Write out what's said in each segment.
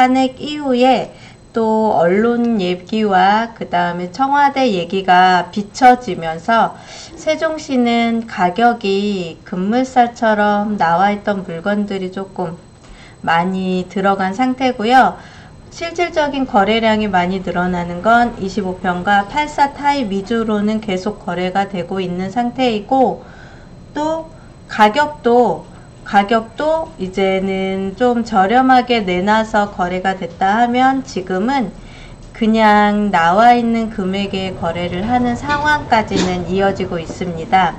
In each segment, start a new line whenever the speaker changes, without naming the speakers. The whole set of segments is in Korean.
탄핵 이후에 또 언론 얘기와 그 다음에 청와대 얘기가 비춰지면서 세종시는 가격이 급물살처럼 나와 있던 물건들이 조금 많이 들어간 상태고요. 실질적인 거래량이 많이 늘어나는 건 25평과 84 타입 위주로는 계속 거래가 되고 있는 상태이고 또 가격도 가격도 이제는 좀 저렴하게 내놔서 거래가 됐다 하면 지금은 그냥 나와 있는 금액에 거래를 하는 상황까지는 이어지고 있습니다.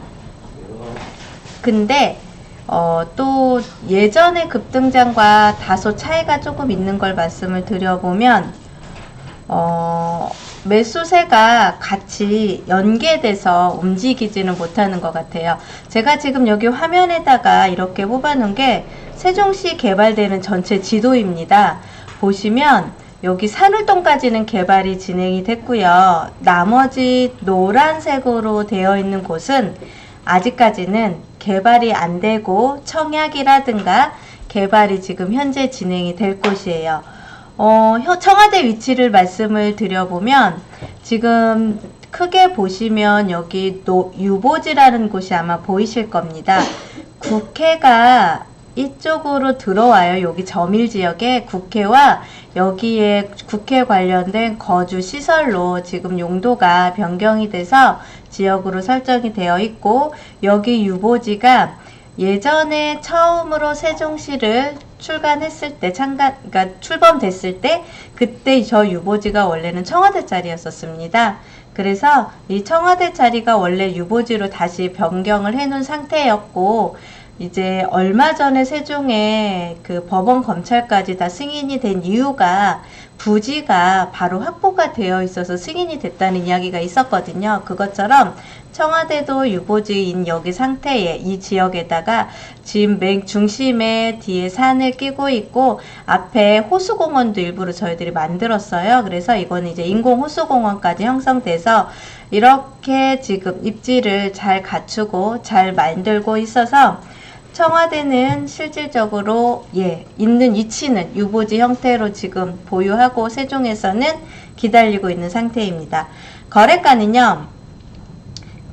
근데 어, 또 예전의 급등장과 다소 차이가 조금 있는 걸 말씀을 드려보면 어, 매수세가 같이 연계돼서 움직이지는 못하는 것 같아요. 제가 지금 여기 화면에다가 이렇게 뽑아놓은 게 세종시 개발되는 전체 지도입니다. 보시면 여기 산울동까지는 개발이 진행이 됐고요. 나머지 노란색으로 되어 있는 곳은 아직까지는 개발이 안 되고 청약이라든가 개발이 지금 현재 진행이 될 곳이에요. 어, 혀- 청와대 위치를 말씀을 드려보면 지금 크게 보시면 여기 노, 유보지라는 곳이 아마 보이실 겁니다. 국회가 이쪽으로 들어와요. 여기 점일 지역에 국회와 여기에 국회 관련된 거주 시설로 지금 용도가 변경이 돼서 지역으로 설정이 되어 있고 여기 유보지가 예전에 처음으로 세종시를 출간했을 때 참가 그러니까 출범됐을 때 그때 저 유보지가 원래는 청와대 자리였었습니다. 그래서 이 청와대 자리가 원래 유보지로 다시 변경을 해 놓은 상태였고 이제 얼마 전에 세종에 그 법원 검찰까지 다 승인이 된 이유가 부지가 바로 확보가 되어 있어서 승인이 됐다는 이야기가 있었거든요. 그것처럼 청와대도 유보지인 여기 상태에 이 지역에다가 지금 맨 중심에 뒤에 산을 끼고 있고 앞에 호수공원도 일부러 저희들이 만들었어요. 그래서 이거는 이제 인공 호수공원까지 형성돼서 이렇게 지금 입지를 잘 갖추고 잘 만들고 있어서 청와대는 실질적으로 예 있는 위치는 유보지 형태로 지금 보유하고 세종에서는 기다리고 있는 상태입니다. 거래가는요.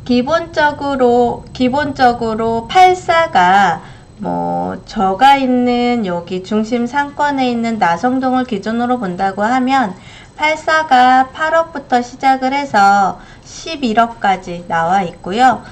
기본적으로 기본적으로 84가 뭐 저가 있는 여기 중심 상권에 있는 나성동을 기준으로 본다고 하면 84가 8억부터 시작을 해서 11억까지 나와 있고요.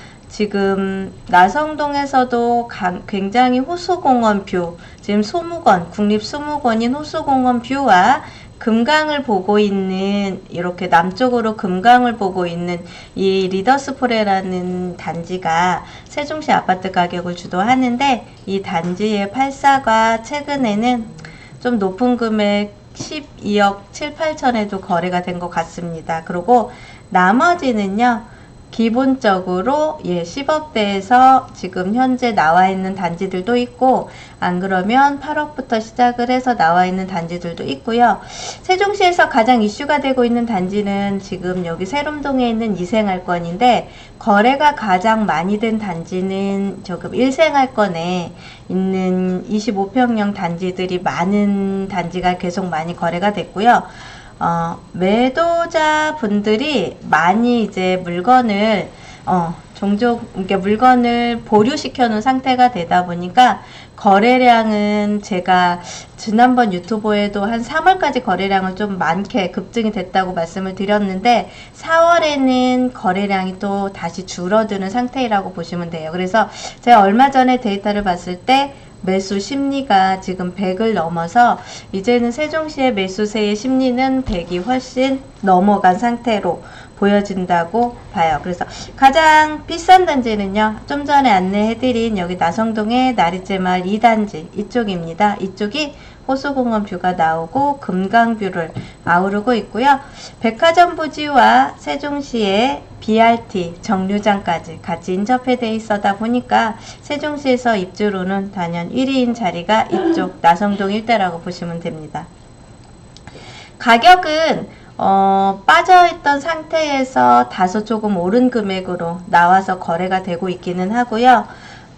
지금 나성동에서도 강- 굉장히 호수공원 뷰, 지금 소무건, 국립수목원인 호수공원 뷰와 금강을 보고 있는 이렇게 남쪽으로 금강을 보고 있는 이 리더스포레라는 단지가 세종시 아파트 가격을 주도하는데 이 단지의 84가 최근에는 좀 높은 금액 12억 7, 8천에도 거래가 된 것 같습니다. 그리고 나머지는요. 기본적으로 예 10억대에서 지금 현재 나와 있는 단지들도 있고 안 그러면 8억부터 시작을 해서 나와 있는 단지들도 있고요. 세종시에서 가장 이슈가 되고 있는 단지는 지금 여기 세롬동에 있는 이생활권인데 거래가 가장 많이 된 단지는 조금 일생활권에 있는 25평형 단지들이 많은 단지가 계속 많이 거래가 됐고요. 어, 매도자 분들이 많이 이제 물건을 어, 종종 이렇게 물건을 보류시켜 놓은 상태가 되다 보니까 거래량은 제가 지난번 유튜브에도 한 3월까지 거래량을 좀 많게 급증이 됐다고 말씀을 드렸는데 4월에는 거래량이 또 다시 줄어드는 상태라고 보시면 돼요. 그래서 제가 얼마 전에 데이터를 봤을 때 매수 심리가 지금 100을 넘어서 이제는 세종시의 매수세의 심리는 100이 훨씬 넘어간 상태로 보여진다고 봐요. 그래서 가장 비싼 단지는요. 좀 전에 안내해드린 여기 나성동의 나리제마을 2단지 이쪽입니다. 이쪽이 호수공원 뷰가 나오고 금강뷰를 아우르고 있고요. 백화점 부지와 세종시의 BRT 정류장까지 같이 인접해 돼 있어다 보니까 세종시에서 입주로는 단연 1위인 자리가 이쪽 나성동 일대라고 보시면 됩니다. 가격은 어, 빠져있던 상태에서 다소 조금 오른 금액으로 나와서 거래가 되고 있기는 하고요.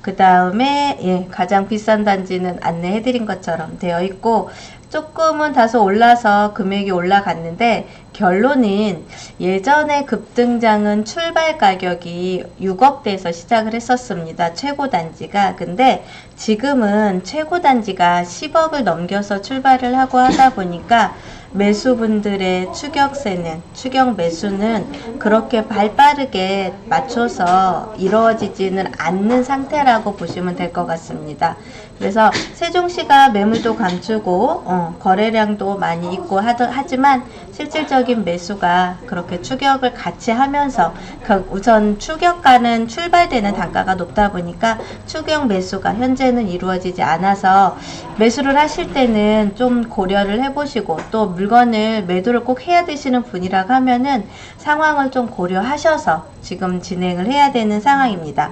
그 다음에 예, 가장 비싼 단지는 안내해 드린 것처럼 되어 있고 조금은 다소 올라서 금액이 올라갔는데 결론은 예전에 급등장은 출발 가격이 6억대에서 시작을 했었습니다. 최고 단지가. 근데 지금은 최고 단지가 10억을 넘겨서 출발을 하고 하다 보니까 매수분들의 추격세는 추격 매수는 그렇게 발빠르게 맞춰서 이루어지지는 않는 상태라고 보시면 될 것 같습니다. 그래서 세종시가 매물도 감추고 어, 거래량도 많이 있고 하더, 하지만 실질적인 매수가 그렇게 추격을 같이 하면서 그 우선 추격가는 출발되는 단가가 높다 보니까 추격 매수가 현재는 이루어지지 않아서 매수를 하실 때는 좀 고려를 해보시고 또 물건을 매도를 꼭 해야 되시는 분이라고 하면은 상황을 좀 고려하셔서 지금 진행을 해야 되는 상황입니다.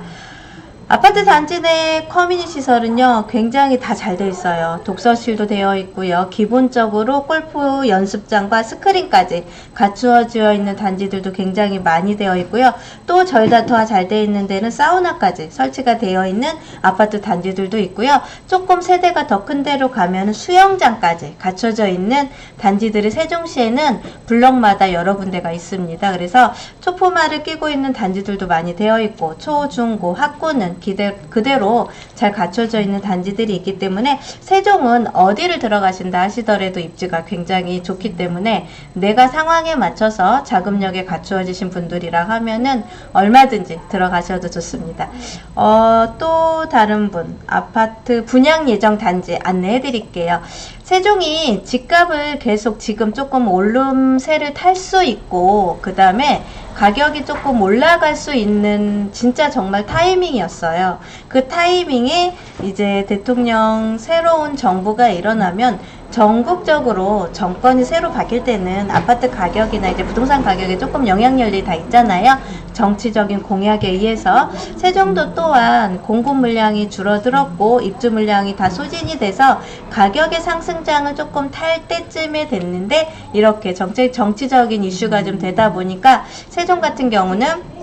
아파트 단지 내 커뮤니티 시설은요, 굉장히 다 잘 돼 있어요. 독서실도 되어 있고요. 기본적으로 골프 연습장과 스크린까지 갖추어져 있는 단지들도 굉장히 많이 되어 있고요. 또 저희가 더잘돼 있는 데는 사우나까지 설치가 되어 있는 아파트 단지들도 있고요. 조금 세대가 더 큰 데로 가면 수영장까지 갖춰져 있는 단지들이 세종시에는 블럭마다 여러 군데가 있습니다. 그래서 초포마를 끼고 있는 단지들도 많이 되어 있고 초, 중, 고, 학 기대, 그대로 잘 갖춰져 있는 단지들이 있기 때문에 세종은 어디를 들어가신다 하시더라도 입지가 굉장히 좋기 때문에 내가 상황에 맞춰서 자금력에 갖추어지신 분들이라 하면은 얼마든지 들어가셔도 좋습니다. 어, 또 다른 분 아파트 분양 예정 단지 안내해 드릴게요. 세종이 집값을 계속 지금 조금 오름세를 탈 수 있고 그 다음에 가격이 조금 올라갈 수 있는 진짜 정말 타이밍이었어요. 그 타이밍에 이제 대통령 새로운 정부가 일어나면 전국적으로 정권이 새로 바뀔 때는 아파트 가격이나 이제 부동산 가격에 조금 영향력이 다 있잖아요. 정치적인 공약에 의해서 세종도 또한 공급 물량이 줄어들었고 입주 물량이 다 소진이 돼서 가격의 상승장을 조금 탈 때쯤에 됐는데 이렇게 정책 정치적인 이슈가 좀 되다 보니까 세종 같은 경우는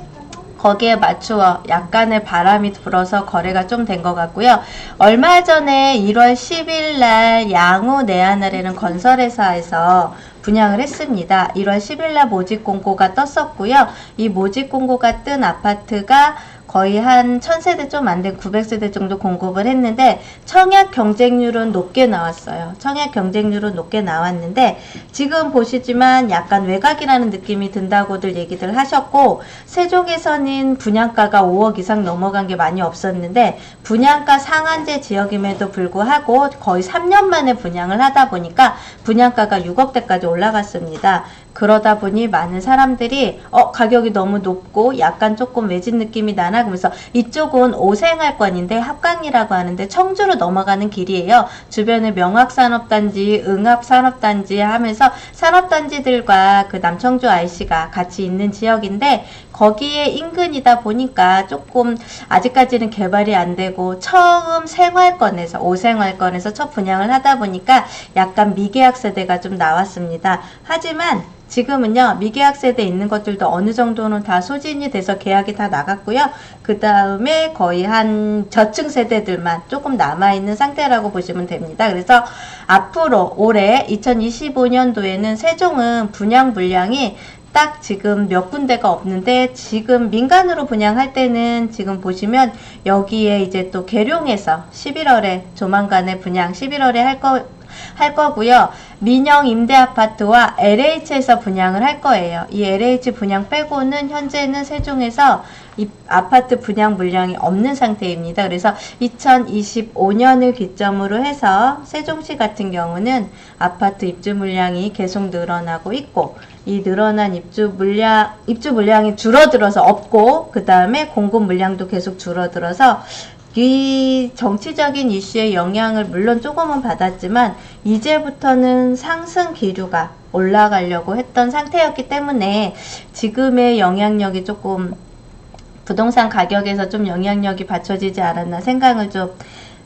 거기에 맞추어 약간의 바람이 불어서 거래가 좀 된 것 같고요. 얼마 전에 1월 10일 날 양우 내안을에는 건설회사에서 분양을 했습니다. 1월 10일 날 모집 공고가 떴었고요. 이 모집 공고가 뜬 아파트가 거의 한 1000세대 좀 안 된 900세대 정도 공급을 했는데 청약 경쟁률은 높게 나왔어요. 청약 경쟁률은 높게 나왔는데 지금 보시지만 약간 외곽이라는 느낌이 든다고들 얘기들 하셨고 세종에서는 분양가가 5억 이상 넘어간 게 많이 없었는데 분양가 상한제 지역임에도 불구하고 거의 3년 만에 분양을 하다 보니까 분양가가 6억대까지 올라갔습니다. 그러다 보니 많은 사람들이 어 가격이 너무 높고 약간 조금 외진 느낌이 나나 그러면서 이쪽은 오생활권인데 합강이라고 하는데 청주로 넘어가는 길이에요. 주변에 명학산업단지, 응합산업단지 하면서 산업단지들과 그 남청주 IC가 같이 있는 지역인데 거기에 인근이다 보니까 조금 아직까지는 개발이 안 되고 처음 생활권에서 오생활권에서 첫 분양을 하다 보니까 약간 미계약 세대가 좀 나왔습니다. 하지만 지금은요 미계약 세대 있는 것들도 어느 정도는 다 소진이 돼서 계약이 다 나갔고요. 그 다음에 거의 한 저층 세대들만 조금 남아 있는 상태라고 보시면 됩니다. 그래서 앞으로 올해 2025년도에는 세종은 분양 물량이 딱 지금 몇 군데가 없는데 지금 민간으로 분양할 때는 지금 보시면 여기에 이제 또 계룡에서 11월에 조만간에 분양 11월에 할 거 할 거고요. 민영 임대 아파트와 LH에서 분양을 할 거예요. 이 LH 분양 빼고는 현재는 세종에서 이 아파트 분양 물량이 없는 상태입니다. 그래서 2025년을 기점으로 해서 세종시 같은 경우는 아파트 입주 물량이 계속 늘어나고 있고 이 늘어난 입주 물량 입주 물량이 줄어들어서 없고 그 다음에 공급 물량도 계속 줄어들어서 이 정치적인 이슈의 영향을 물론 조금은 받았지만 이제부터는 상승 기류가 올라가려고 했던 상태였기 때문에 지금의 영향력이 조금 부동산 가격에서 좀 영향력이 받쳐지지 않았나 생각을 좀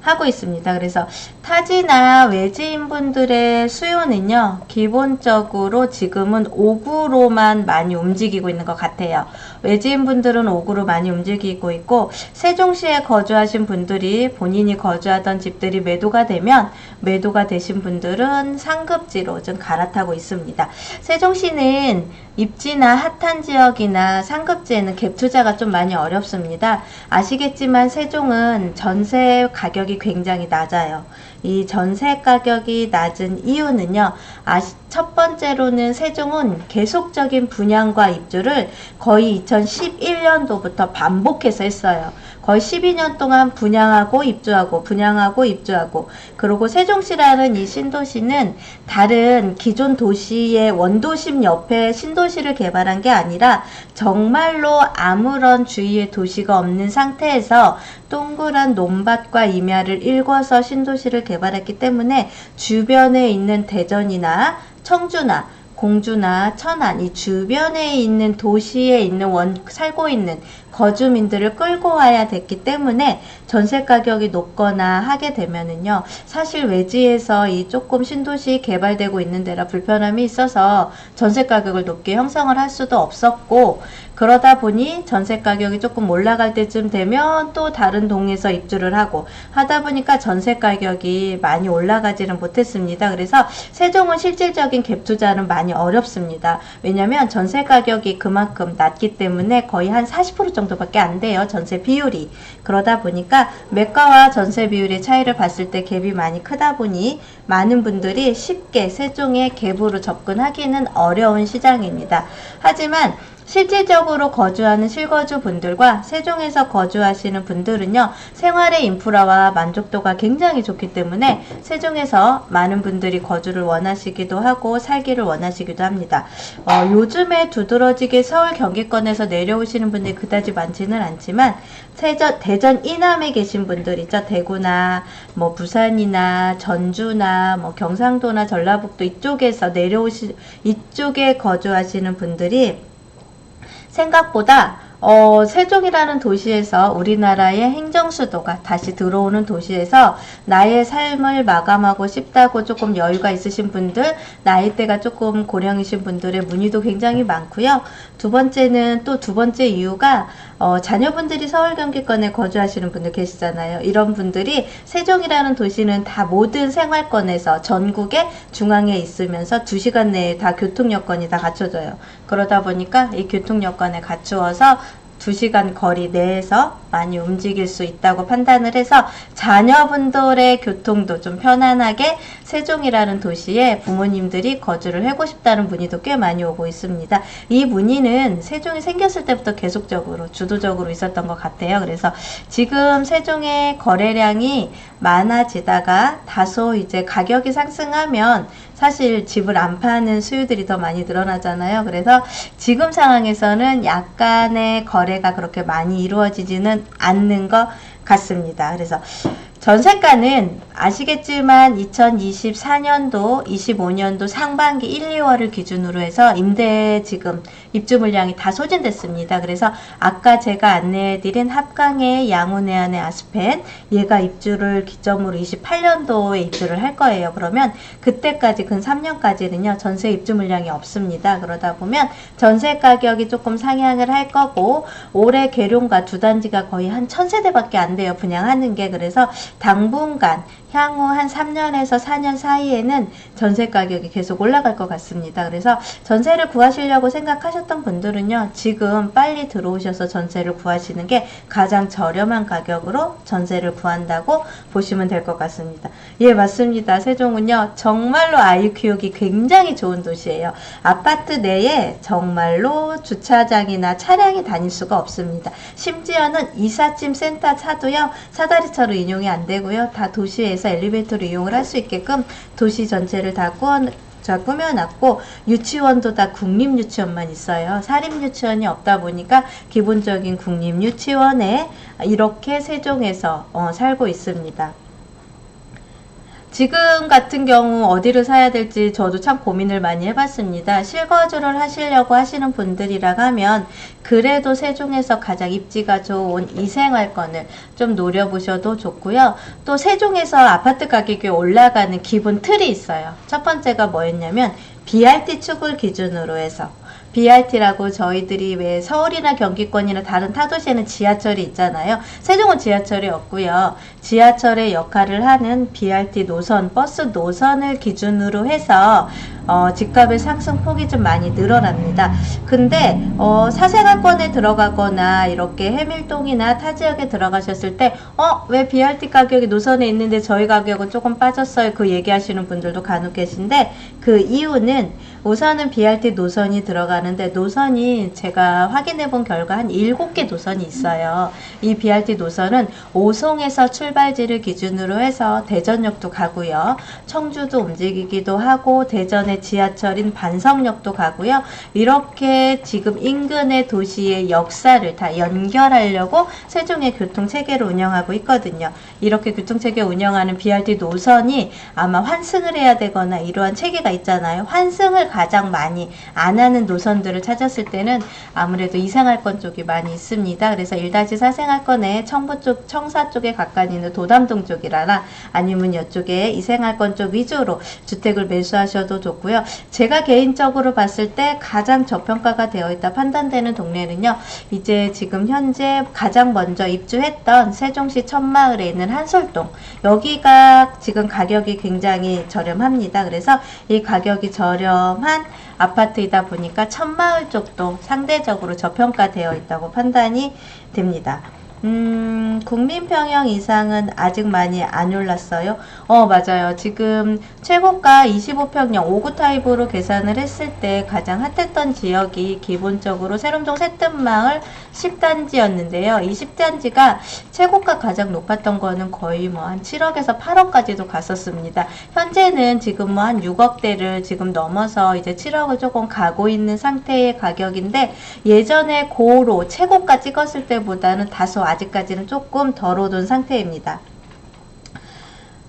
하고 있습니다. 그래서 타지나 외지인 분들의 수요는요, 기본적으로 지금은 5구로만 많이 움직이고 있는 것 같아요. 외지인 분들은 5구로 많이 움직이고 있고, 세종시에 거주하신 분들이 본인이 거주하던 집들이 매도가 되면, 매도가 되신 분들은 상급지로 좀 갈아타고 있습니다. 세종시는 입지나 핫한 지역이나 상급지에는 갭 투자가 좀 많이 어렵습니다. 아시겠지만 세종은 전세 가격 이 굉장히 낮아요. 이 전세 가격이 낮은 이유는요. 첫 번째로는 세종은 계속적인 분양과 입주를 거의 2011년도부터 반복해서 했어요. 거의 12년 동안 분양하고 입주하고 분양하고 입주하고. 그리고 세종시라는 이 신도시는 다른 기존 도시의 원도심 옆에 신도시를 개발한 게 아니라 정말로 아무런 주위에 도시가 없는 상태에서 동그란 논밭과 임야를 일궈서 신도시를 개발했기 때문에 주변에 있는 대전이나 청주나 공주나 천안 이 주변에 있는 도시에 있는 원 살고 있는 거주민들을 끌고 와야 됐기 때문에 전세 가격이 높거나 하게 되면은요 사실 외지에서 이 조금 신도시 개발되고 있는 데라 불편함이 있어서 전세 가격을 높게 형성을 할 수도 없었고 그러다 보니 전세 가격이 조금 올라갈 때쯤 되면 또 다른 동에서 입주를 하고 하다 보니까 전세 가격이 많이 올라가지는 못했습니다. 그래서 세종은 실질적인 갭 투자는 많이 어렵습니다. 왜냐면 전세 가격이 그만큼 낮기 때문에 거의 한 40% 정도밖에 안 돼요. 전세 비율이. 그러다 보니까 매가와 전세 비율의 차이를 봤을 때 갭이 많이 크다 보니 많은 분들이 쉽게 세종의 갭으로 접근하기는 어려운 시장입니다. 하지만 실질적으로 거주하는 실거주 분들과 세종에서 거주하시는 분들은요, 생활의 인프라와 만족도가 굉장히 좋기 때문에 세종에서 많은 분들이 거주를 원하시기도 하고 살기를 원하시기도 합니다. 어, 요즘에 두드러지게 서울 경기권에서 내려오시는 분들이 그다지 많지는 않지만 세전, 대전 이남에 계신 분들이죠. 대구나 뭐 부산이나 전주나 뭐 경상도나 전라북도 이쪽에서 내려오시 이쪽에 거주하시는 분들이 생각보다 어, 세종이라는 도시에서 우리나라의 행정수도가 다시 들어오는 도시에서 나의 삶을 마감하고 싶다고 조금 여유가 있으신 분들, 나이대가 조금 고령이신 분들의 문의도 굉장히 많고요. 두 번째는 또 두 번째 이유가 어, 자녀분들이 서울 경기권에 거주하시는 분들 계시잖아요. 이런 분들이 세종이라는 도시는 다 모든 생활권에서 전국의 중앙에 있으면서 2시간 내에 다 교통 여건이 다 갖춰져요. 그러다 보니까 이 교통 여건에 갖추어서 2시간 거리 내에서 많이 움직일 수 있다고 판단을 해서 자녀분들의 교통도 좀 편안하게 세종이라는 도시에 부모님들이 거주를 하고 싶다는 문의도 꽤 많이 오고 있습니다. 이 문의는 세종이 생겼을 때부터 계속적으로 주도적으로 있었던 것 같아요. 그래서 지금 세종의 거래량이 많아지다가 다소 이제 가격이 상승하면 사실 집을 안 파는 수요들이 더 많이 늘어나잖아요. 그래서 지금 상황에서는 약간의 거래 가 그렇게 많이 이루어지지는 않는 것 같습니다. 그래서 전세가는 아시겠지만 2024년도, 25년도 상반기 1, 2월을 기준으로 해서 임대 지금 입주 물량이 다 소진됐습니다. 그래서 아까 제가 안내해드린 합강의 양운해안의 아스펜 얘가 입주를 기점으로 28년도에 입주를 할 거예요. 그러면 그때까지 근 3년까지는요 전세 입주 물량이 없습니다. 그러다 보면 전세 가격이 조금 상향을 할 거고 올해 계룡과 두 단지가 거의 한 1000세대밖에 안 돼요. 분양하는 게 그래서 당분간 향후 한 3년에서 4년 사이에는 전세 가격이 계속 올라갈 것 같습니다. 그래서 전세를 구하시려고 생각하셨던 분들은요, 지금 빨리 들어오셔서 전세를 구하시는 게 가장 저렴한 가격으로 전세를 구한다고 보시면 될 것 같습니다. 예, 맞습니다. 세종은요, 정말로 아이 키우기 굉장히 좋은 도시예요. 아파트 내에 정말로 주차장이나 차량이 다닐 수가 없습니다. 심지어는 이삿짐 센터 차도요, 사다리차로 인용이 안 되고요, 다 도시에서 엘리베이터를 이용을 할 수 있게끔 도시 전체를 다 꾸어 자 꾸며놨고 유치원도 다 국립 유치원만 있어요. 사립 유치원이 없다 보니까 기본적인 국립 유치원에 이렇게 세종에서 어, 살고 있습니다. 지금 같은 경우 어디를 사야 될지 저도 참 고민을 많이 해봤습니다. 실거주를 하시려고 하시는 분들이라 하면 그래도 세종에서 가장 입지가 좋은 이생활권을 좀 노려보셔도 좋고요. 또 세종에서 아파트 가격이 올라가는 기본 틀이 있어요. 첫 번째가 뭐였냐면 BRT 축을 기준으로 해서 BRT라고 저희들이 왜 서울이나 경기권이나 다른 타도시에는 지하철이 있잖아요. 세종은 지하철이 없고요. 지하철의 역할을 하는 BRT 노선, 버스 노선을 기준으로 해서 어, 집값의 상승폭이 좀 많이 늘어납니다. 근데 어, 사생활권에 들어가거나 이렇게 해밀동이나 타 지역에 들어가셨을 때 어, 왜 BRT 가격이 노선에 있는데 저희 가격은 조금 빠졌어요. 그 얘기하시는 분들도 간혹 계신데 그 이유는 우선은 BRT 노선이 들어가는데 노선이 제가 확인해 본 결과 한 7개 노선이 있어요. 이 BRT 노선은 오송에서 출발 지를 기준으로 해서 대전역도 가고요. 청주도 움직이기도 하고 대전의 지하철인 반성역도 가고요. 이렇게 지금 인근의 도시의 역사를 다 연결하려고 세종의 교통체계를 운영하고 있거든요. 이렇게 교통체계 운영하는 BRT 노선이 아마 환승을 해야 되거나 이러한 체계가 있잖아요. 환승을 가장 많이 안 하는 노선들을 찾았을 때는 아무래도 이생활권 쪽이 많이 있습니다. 그래서 1-4 생활권에 청부 쪽, 청사 쪽에 가까이 있는 도담동 쪽이라나 아니면 이쪽에 이생활권 쪽 위주로 주택을 매수하셔도 좋고요. 제가 개인적으로 봤을 때 가장 저평가가 되어 있다 판단되는 동네는요. 이제 지금 현재 가장 먼저 입주했던 세종시 천마을에 있는 한솔동 여기가 지금 가격이 굉장히 저렴합니다. 그래서 이 가격이 저렴한 아파트이다 보니까 천마을 쪽도 상대적으로 저평가되어 있다고 판단이 됩니다. 음, 국민평형 이상은 아직 많이 안 올랐어요. 어, 맞아요. 지금 최고가 25평형 5구 타입으로 계산을 했을 때 가장 핫했던 지역이 기본적으로 세롱동 새뜸마을 10단지였는데요. 이 10단지가 최고가 가장 높았던 거는 거의 뭐 한 7억에서 8억까지도 갔었습니다. 현재는 지금 뭐 한 6억대를 지금 넘어서 이제 7억을 조금 가고 있는 상태의 가격인데 예전에 고로 최고가 찍었을 때보다는 다소 아직까지는 조금 덜 오른 상태입니다.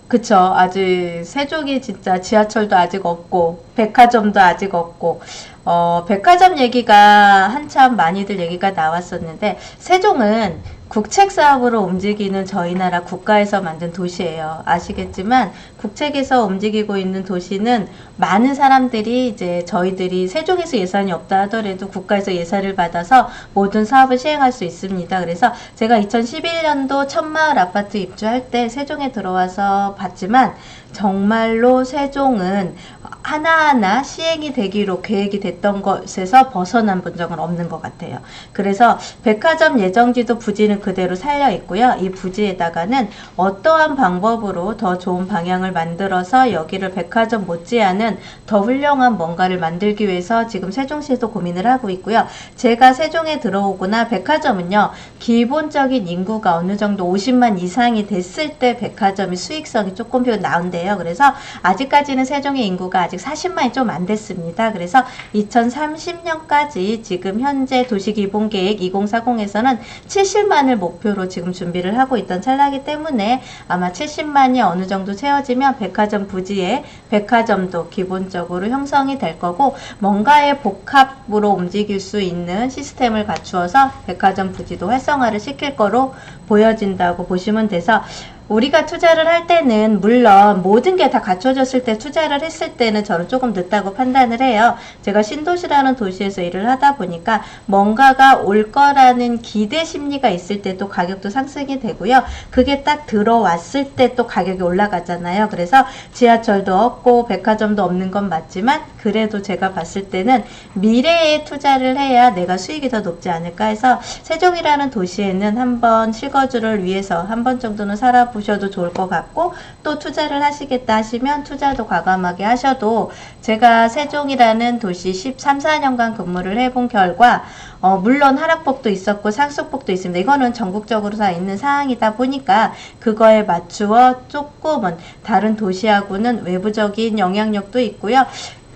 그쵸. 아직 세종이 진짜 지하철도 아직 없고, 백화점도 아직 없고, 어, 백화점 얘기가 한참 많이들 얘기가 나왔었는데, 세종은 국책 사업으로 움직이는 저희 나라 국가에서 만든 도시예요. 아시겠지만 국책에서 움직이고 있는 도시는 많은 사람들이 이제 저희들이 세종에서 예산이 없다 하더라도 국가에서 예산을 받아서 모든 사업을 시행할 수 있습니다. 그래서 제가 2011년도 천마을 아파트 입주할 때 세종에 들어와서 봤지만 정말로 세종은 하나하나 시행이 되기로 계획이 됐던 것에서 벗어난 본 적은 없는 것 같아요. 그래서 백화점 예정지도 부지는 그대로 살려 있고요. 이 부지에다가는 어떠한 방법으로 더 좋은 방향을 만들어서 여기를 백화점 못지않은 더 훌륭한 뭔가를 만들기 위해서 지금 세종시에서 고민을 하고 있고요. 제가 세종에 들어오거나 백화점은요. 기본적인 인구가 어느 정도 50만 이상이 됐을 때 백화점이 수익성이 조금 나온 대요. 그래서 아직까지는 세종의 인구가 아직 40만이 좀 안 됐습니다. 그래서 2030년까지 지금 현재 도시기본계획 2040에서는 70만을 목표로 지금 준비를 하고 있던 찰나기 때문에 아마 70만이 어느 정도 채워지면 백화점 부지에 백화점도 기본적으로 형성이 될 거고 뭔가의 복합으로 움직일 수 있는 시스템을 갖추어서 백화점 부지도 활성화를 시킬 거로 보여진다고 보시면 돼서 우리가 투자를 할 때는 물론 모든 게 다 갖춰졌을 때 투자를 했을 때는 저는 조금 늦다고 판단을 해요. 제가 신도시라는 도시에서 일을 하다 보니까 뭔가가 올 거라는 기대 심리가 있을 때 또 가격도 상승이 되고요. 그게 딱 들어왔을 때 또 가격이 올라가잖아요. 그래서 지하철도 없고 백화점도 없는 건 맞지만 그래도 제가 봤을 때는 미래에 투자를 해야 내가 수익이 더 높지 않을까 해서 세종이라는 도시에는 한번 실거주를 위해서 한 번 정도는 살아보 셔도 좋을 것 같고 또 투자를 하시겠다 하시면 투자도 과감하게 하셔도 제가 세종이라는 도시 13, 14년간 근무를 해본 결과 어, 물론 하락폭도 있었고 상승폭도 있습니다. 이거는 전국적으로 다 있는 사항이다 보니까 그거에 맞추어 조금은 다른 도시하고는 외부적인 영향력도 있고요.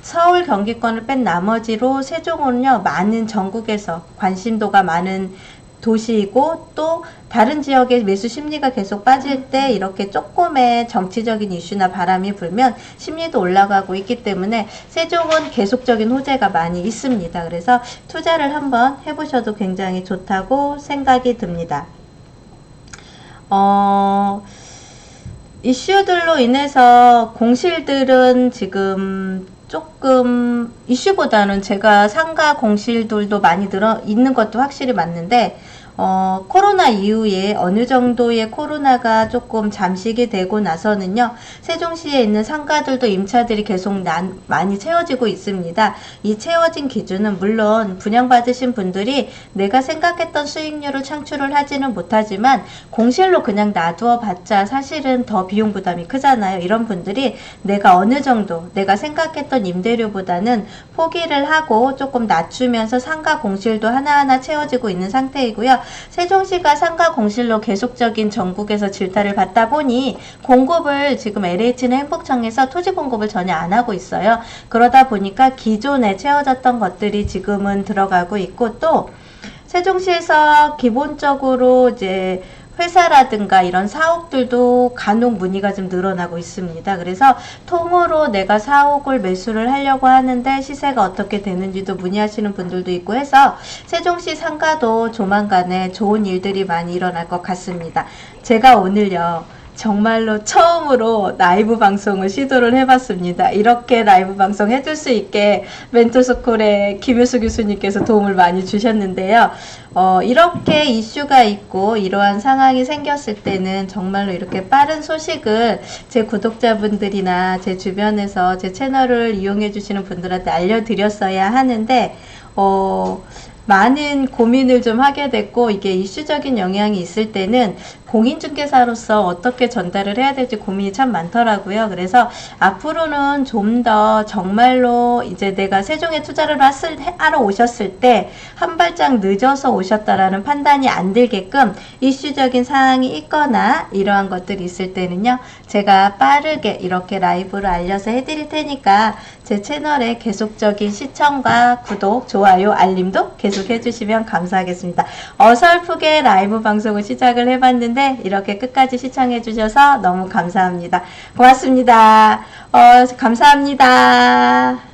서울 경기권을 뺀 나머지로 세종은요 많은 전국에서 관심도가 많은 도시이고 또 다른 지역의 매수 심리가 계속 빠질 때 이렇게 조금의 정치적인 이슈나 바람이 불면 심리도 올라가고 있기 때문에 세종은 계속적인 호재가 많이 있습니다. 그래서 투자를 한번 해보셔도 굉장히 좋다고 생각이 듭니다. 어, 이슈들로 인해서 공실들은 지금 조금 이슈보다는 제가 상가 공실들도 많이 들어 있는 것도 확실히 맞는데 어, 코로나 이후에 어느 정도의 코로나가 조금 잠식이 되고 나서는요, 세종시에 있는 상가들도 임차들이 계속 난, 많이 채워지고 있습니다. 이 채워진 기준은 물론 분양받으신 분들이 내가 생각했던 수익률을 창출을 하지는 못하지만 공실로 그냥 놔두어 봤자 사실은 더 비용 부담이 크잖아요. 이런 분들이 내가 어느 정도 내가 생각했던 임대료보다는 포기를 하고 조금 낮추면서 상가 공실도 하나하나 채워지고 있는 상태이고요. 세종시가 상가 공실로 계속적인 전국에서 질타를 받다 보니 공급을 지금 LH는 행복청에서 토지 공급을 전혀 안 하고 있어요. 그러다 보니까 기존에 채워졌던 것들이 지금은 들어가고 있고 또 세종시에서 기본적으로 이제 회사라든가 이런 사옥들도 간혹 문의가 좀 늘어나고 있습니다. 그래서 통으로 내가 사옥을 매수를 하려고 하는데 시세가 어떻게 되는지도 문의하시는 분들도 있고 해서 세종시 상가도 조만간에 좋은 일들이 많이 일어날 것 같습니다. 제가 오늘요. 정말로 처음으로 라이브 방송을 시도를 해봤습니다. 이렇게 라이브 방송 해줄 수 있게 멘토스쿨의 김효수 교수님께서 도움을 많이 주셨는데요. 어, 이렇게 이슈가 있고 이러한 상황이 생겼을 때는 정말로 이렇게 빠른 소식을 제 구독자분들이나 제 주변에서 제 채널을 이용해 주시는 분들한테 알려드렸어야 하는데, 어, 많은 고민을 좀 하게 됐고 이게 이슈적인 영향이 있을 때는 공인중개사로서 어떻게 전달을 해야 될지 고민이 참 많더라고요. 그래서 앞으로는 좀 더 정말로 이제 내가 세종에 투자를 하러 오셨을 때 한 발짝 늦어서 오셨다라는 판단이 안 들게끔 이슈적인 사항이 있거나 이러한 것들이 있을 때는요. 제가 빠르게 이렇게 라이브로 알려서 해드릴 테니까 제 채널에 계속적인 시청과 구독, 좋아요, 알림도 계속 해 주시면 감사하겠습니다. 어설프게 라이브 방송을 시작을 해봤는데 이렇게 끝까지 시청해 주셔서 너무 감사합니다. 고맙습니다. 어, 감사합니다.